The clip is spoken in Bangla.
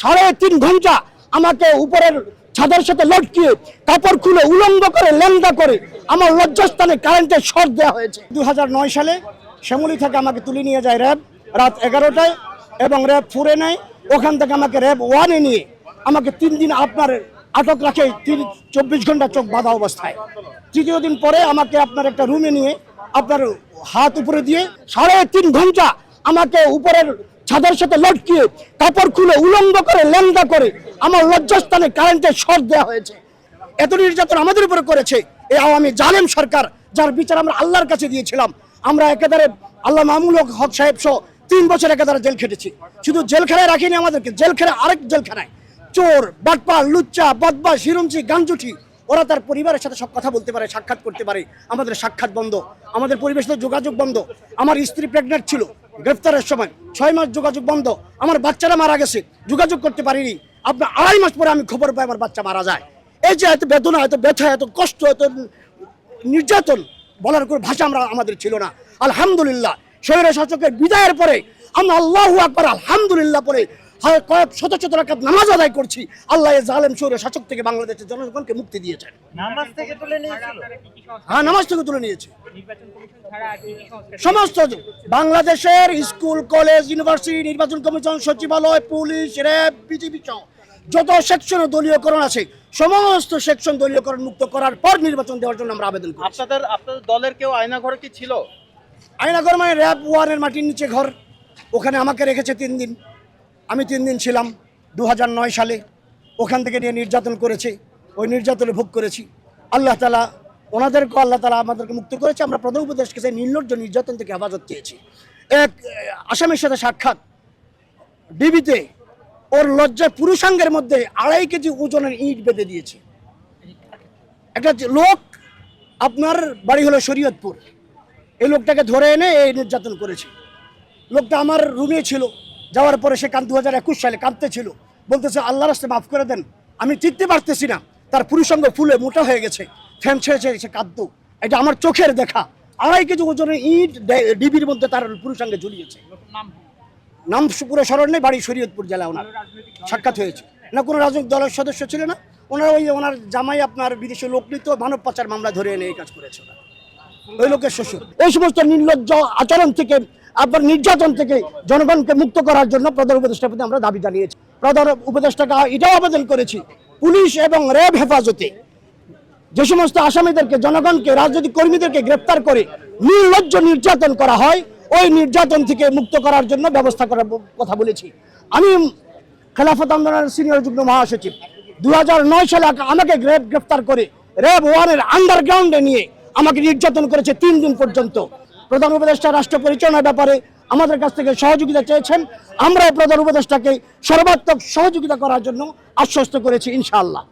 সাড়ে তিন ঘণ্টা আমাকে উপরের ছাদের সাথে লটকিয়ে কাপড় খুলে উলঙ্গ করে লেন্দা করে আমার লজ্জাস্থানে কারেন্টের শর্ট দেওয়া হয়েছে। দু হাজার নয় সালে শ্যামলী থেকে আমাকে তুলে নিয়ে যায় র্যাব রাত এগারোটায় এবং র্যাব ফুরে নেয়। ওখান থেকে আমাকে র্যাব ওয়ানে নিয়ে আমাকে তিন দিন আপনার আটক রাখে, তিন চব্বিশ ঘণ্টা চোখ বাঁধা অবস্থায়। তৃতীয় দিন পরে আমাকে আপনার একটা রুমে নিয়ে আপনার হাত উপরে দিয়ে সাড়ে তিন ঘণ্টা আমাকে উপরের ছাদের সাথে লটকিয়ে কাপড় খুলে উলঙ্গ করে লেন্দা করে আমার লজ্জাস্থানে কারেন্টের শর্ট দেওয়া হয়েছে। এত নির্যাতন আমাদের উপরে করেছে। এই আওয়ামী জালেম সরকার, যার বিচার আমরা আল্লাহর কাছে দিয়েছিলাম। আমরা একেবারে আল্লাহ মামুল হক সাহেব সহ তিন বছর একেবারে জেল খেটেছি। শুধু জেলখানায় রাখিনি আমাদেরকে, জেলখানায় আরেক জেলখানায়। চোর বাটপা লুচ্চা বদবা শিরুমচি গাঞ্জুঠি, ওরা তার পরিবারের সাথে সব কথা বলতে পারে, সাক্ষাৎ করতে পারে। আমাদের সাক্ষাৎ বন্ধ। আমাদের পরিবেশ যোগাযোগ বন্ধ। আমার স্ত্রী প্রেগনেন্ট ছিল। গ্রেফতারের সময় ছয় মাস যোগাযোগ বন্ধ। আমার বাচ্চারা মারা গেছে। যোগাযোগ করতে পারিনি। আপনার আড়াই মাস পরে আমি খবর পাই আমার বাচ্চা মারা যায়। এই যে এত বেদনা, এত ব্যথা, এত কষ্ট, এত নির্যাতন বলার কোনো ভাষা আমরা আমাদের ছিল না। আলহামদুলিল্লাহ। শহীদ শাসকের বিদায়ের পরে আমরা আল্লাহ আকবর, আলহামদুলিল্লাহ পরে হয় কয়েক শত শত রাকাত নামাজ আদায় করছি। আল্লাহ জালেম শহীদ শাসক থেকে বাংলাদেশের জনগণকে মুক্তি দিয়েছেন। নামাজ থেকে তুলে নিয়েছিল? হ্যাঁ নামাজ থেকে তুলে নিয়েছে। সমস্ত বাংলাদেশের স্কুল কলেজ ইউনিভার্সিটি নির্বাচন কমিশন সচিবালয় পুলিশ র্যাব বিজেপি সহ যত সেকশন দলীয়করণ আছে সমস্ত সেকশন দলীয়করণ মুক্ত করার পর নির্বাচন দেওয়ার জন্য আমরা আবেদন করি আপনাদের আপনাদের দলের কেউ আয়না ঘরে কি ছিল? আয়নাগর মানে র্যাব ওয়ানের মাটির নিচে ঘর। ওখানে আমাকে রেখেছে তিন দিন। আমি তিন দিন ছিলাম দু হাজার নয় সালে ওখান থেকে নিয়ে নির্যাতন করেছে, ওই নির্যাতনে ভোগ করেছি। আল্লাহ তালা ওনাদেরকে আল্লাহ তালা আমাদেরকে মুক্ত করেছে, আমরা প্রধান উপদেশকে সেই নির্লজ্জ নির্যাতন থেকে হেফাজত চেয়েছি। এক, আসামির সাথে সাক্ষাৎ। ডিবিতে ওর লজ্জায় পুরুষাঙ্গের মধ্যে আড়াই কেজি ওজনের ইট বেঁধে দিয়েছে। একটা লোক আপনার বাড়ি হলো শরীয়তপুর। এই লোকটাকে ধরে এনে এই নির্যাতন করেছে। লোকটা আমার রুমে ছিল। যাওয়ার পরে সে কান দু হাজার একুশ সালে কাঁদতে ছিল। বলতেছে আল্লাহ রাস্তে মাফ করে দেন। আমি টিকতে পারতেছি না। তার পুরুষাঙ্গ ফুলে মোটা হয়ে গেছে। ফ্যান ছেড়েছে সে কাঁদতো। এটা আমার চোখের দেখা। আড়াই কেজি ওজনের ইট ডিবির মধ্যে তার পুরুষাঙ্গে নাম নাম পুরো স্মরণ নেই, বাড়ি শরীয়তপুর জেলা ওনার। সাক্ষাৎ হয়েছে। না, কোনো রাজনৈতিক দলের সদস্য ছিল না। ওনার ওই ওনার জামাই আপনার বিদেশে লোক নিত মানব পাচার মামলা ধরে এনে এই কাজ করেছে ওই লোকের শ্বশুর। এই সমস্ত নির্লজ্জ আচরণ থেকে আপনার নির্যাতন থেকে জনগণকে মুক্ত করার জন্য প্রধান উপদেষ্টার প্রতি আমরা দাবি জানিয়েছি। প্রধান উপদেষ্টাকে এটাও আবেদন করেছি, পুলিশ এবং র্যাব হেফাজতে যে সমস্ত আসামিদেরকে, জনগণকে, রাজনৈতিক কর্মীদেরকে গ্রেপ্তার করে নির্লজ্জ নির্যাতন করা হয়, ওই নির্যাতন থেকে মুক্ত করার জন্য ব্যবস্থা করার কথা বলেছি। আমি খেলাফত আন্দোলনের সিনিয়র যুগ্ম মহাসচিব। দুই হাজার নয় সালে আমাকে গ্রেপ গ্রেপ্তার করে র্যাব ওয়ানের আন্ডারগ্রাউন্ডে নিয়ে আমাকে নির্যাতন করেছে তিন দিন পর্যন্ত। প্রধান উপদেষ্টা রাষ্ট্র পরিচালনার ব্যাপারে আমাদের কাছ থেকে সহযোগিতা চেয়েছেন। আমরা প্রধান উপদেষ্টাকে সর্বাত্মক সহযোগিতা করার জন্য আশ্বস্ত করেছি, ইনশাআল্লাহ।